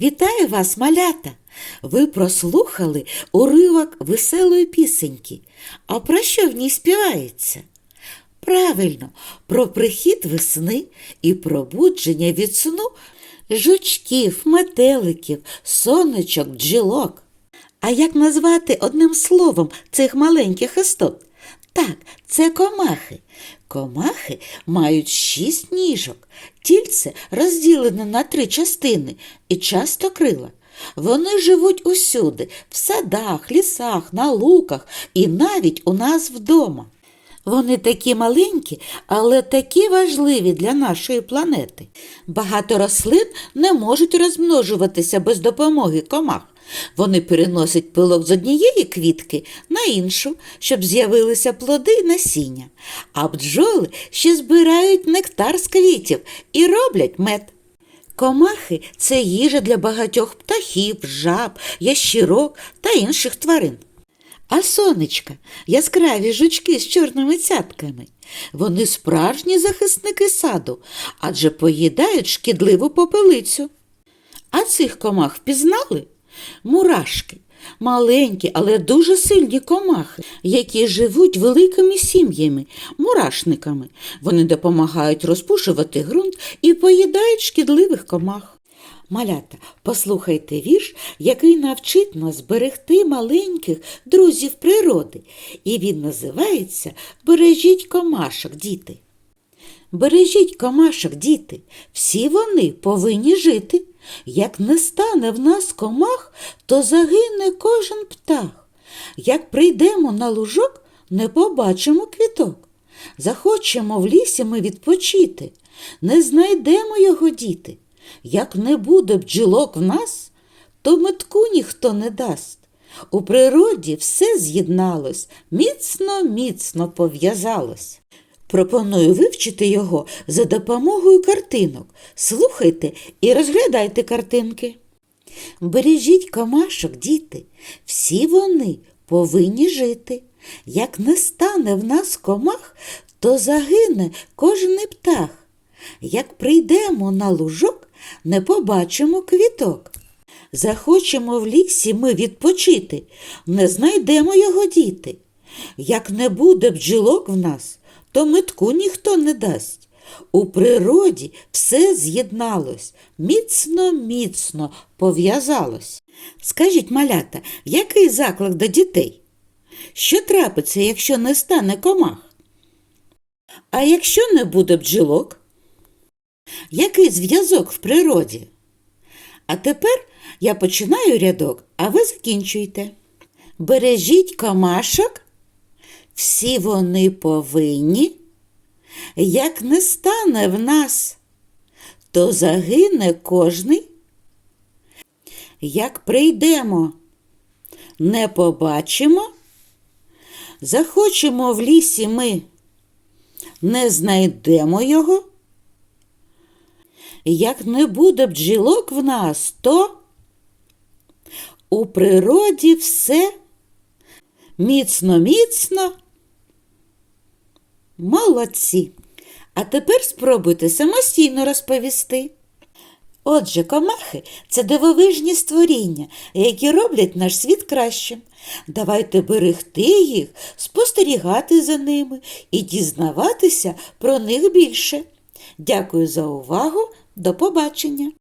Вітаю вас, малята! Ви прослухали уривок веселої пісеньки. А про що в ній співається? Правильно, про прихід весни і пробудження від сну жучків, метеликів, сонечок, бджілок. А як назвати одним словом цих маленьких істот? Так, це комахи. Комахи мають шість ніжок, тільце розділене на три частини і часто крила. Вони живуть усюди, в садах, лісах, на луках і навіть у нас вдома. Вони такі маленькі, але такі важливі для нашої планети. Багато рослин не можуть розмножуватися без допомоги комах. Вони переносять пилок з однієї квітки на іншу, щоб з'явилися плоди й насіння. А бджоли ще збирають нектар з квітів і роблять мед. Комахи це їжа для багатьох птахів, жаб, ящірок та інших тварин. А сонечка яскраві жучки з чорними цятками. Вони справжні захисники саду, адже поїдають шкідливу попелицю. А цих комах впізнали? Мурашки. Маленькі, але дуже сильні комахи, які живуть великими сім'ями, мурашниками. Вони допомагають розпушувати ґрунт і поїдають шкідливих комах. Малята, послухайте вірш, який навчить нас берегти маленьких друзів природи. І він називається Бережіть комашок, діти. Бережіть комашок, діти, всі вони повинні жити. Як не стане в нас комах, то загине кожен птах. Як прийдемо на лужок, не побачимо квіток. Захочемо в лісі ми відпочити, не знайдемо його діти. Як не буде бджілок в нас, то метку ніхто не дасть. У природі все з'єдналось, міцно, міцно пов'язалось. Пропоную вивчити його за допомогою картинок. Слухайте і розглядайте картинки. Бережіть комашок, діти, всі вони повинні жити. Як не стане в нас комах, то загине кожен птах. Як прийдемо на лужок, не побачимо квіток. Захочемо в лісі ми відпочити, не знайдемо його діти. Як не буде бджілок в нас, то метку ніхто не дасть. У природі все з'єдналось, міцно, міцно пов'язалось. Скажіть, малята, який заклик до дітей? Що трапиться, якщо не стане комах? А якщо не буде бджілок? Який зв'язок в природі? А тепер я починаю рядок, а ви закінчуйте. Бережіть комашок, всі вони повинні. Як не стане в нас, то загине кожний. Як прийдемо, не побачимо, захочемо в лісі ми, не знайдемо його. Як не буде бджілок в нас, то у природі все міцно-міцно. Молодці. А тепер спробуйте самостійно розповісти. Отже, комахи це дивовижні створіння, які роблять наш світ кращим. Давайте берегти їх, спостерігати за ними і дізнаватися про них більше. Дякую за увагу. До побачення!